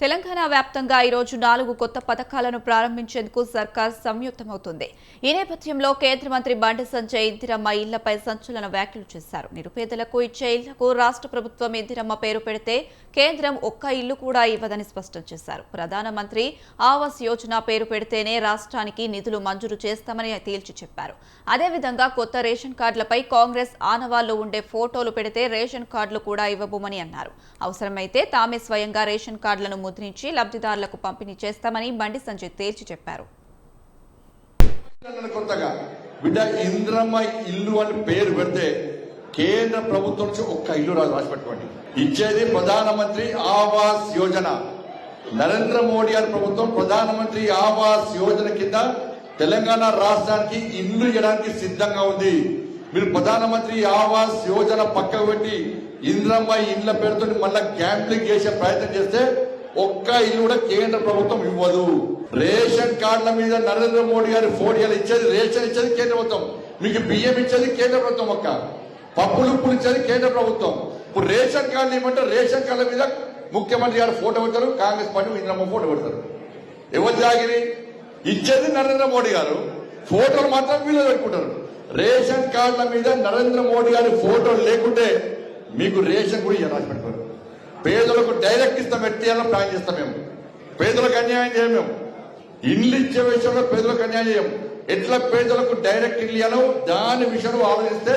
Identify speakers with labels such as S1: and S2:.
S1: తెలంగాణ వ్యాప్తంగా ఈరోజు నాలుగు కొత్త పథకాలను ప్రారంభించేందుకు సర్కార్ సంయుక్తమవుతుంది. ఈ నేపథ్యంలో కేంద్ర మంత్రి బండి సంజయ్ ఇందిరమ్మ ఇళ్ళపై సంచలన వ్యాఖ్యలు చేశారు. నిరుపేదలకు ఇచ్చే ఇళ్ళకు రాష్ట్ర ప్రభుత్వం ఇందిరమ్మ పేరు పెడితే కేంద్రం ఒక్క ఇల్లు కూడా ఇవ్వదని స్పష్టం చేశారు. ప్రధానమంత్రి ఆవాస్ యోజన పేరు పెడితేనే రాష్ట్రానికి నిధులు మంజూరు చేస్తామని తేల్చి చెప్పారు. అదేవిధంగా కొత్త రేషన్ కార్డులపై కాంగ్రెస్ ఆనవాళ్ళు ఉండే ఫోటోలు పెడితే రేషన్ కార్డులు కూడా ఇవ్వబోమని అన్నారు. అవసరమైతే తామే స్వయంగా రేషన్ కార్డులను ముద్రించి లబ్ధిదారులకు పంపిణీ చేస్తామని బండి సంజయ్ తేల్చి చెప్పారు.
S2: కొత్తగా. బిడ్డ ఇంద్రమ్మ ఇల్లు అని పేరు పెడితే కేంద్ర ప్రభుత్వం నుంచి ఒక్క ఇల్లు రాదు రాసి పెట్టుకోండి ఇచ్చేది ప్రధానమంత్రి ఆవాస్ యోజన. నరేంద్ర మోడీ గారి ప్రభుత్వం ప్రధానమంత్రి ఆవాస్ యోజన కింద తెలంగాణ రాష్ట్రానికి ఇల్లు ఇవ్వడానికి సిద్ధంగా ఉంది. మీరు ప్రధానమంత్రి ఆవాస్ యోజన పక్కకు పెట్టి ఇంద్రమ్మ ఇండ్ల పేరుతో మళ్ళా క్యాంపింగ్ చేసే ప్రయత్నం చేస్తే ఒక్క ఇల్లు కూడా కేంద్ర ప్రభుత్వం ఇవ్వదు. రేషన్ కార్డుల మీద నరేంద్ర మోడీ గారి ఫోడియాలు ఇచ్చేది రేషన్ ఇచ్చేది కేంద్ర ప్రభుత్వం. మీకు బియ్యం ఇచ్చేది కేంద్ర ప్రభుత్వం ఒక్క. పప్పులు ఉప్పులు ఇచ్చేది కేంద్ర ప్రభుత్వం. ఇప్పుడు రేషన్ కార్డులు ఏమంటే రేషన్ కార్డుల మీద ముఖ్యమంత్రి గారు ఫోటో పెడతారు కాంగ్రెస్ పార్టీ ఇంద్రమ్మ ఫోటో పెడతారు. ఎవరు జాగిరి? ఇచ్చేది నరేంద్ర మోడీ గారు. ఫోటోలు మాత్రం వీళ్ళు పెట్టుకుంటారు. రేషన్ కార్డుల మీద నరేంద్ర మోడీ గారి ఫోటోలు లేకుంటే మీకు రేషన్ కూడా ఇవ్వాలి రాసి పెట్టుకోరు పేదలకు డైరెక్ట్ ఇస్తాం ఎట్టేయాలని ప్లాన్ చేస్తాం మేము. పేదలకు అన్యాయం చేయం మేము. ఇల్లు ఇచ్చే విషయంలో పేదలకు అన్యాయం చేయం. ఎట్లా పేదలకు డైరెక్ట్ ఇల్లు ఇవ్వాలో దాని విషయంలో ఆలోచిస్తే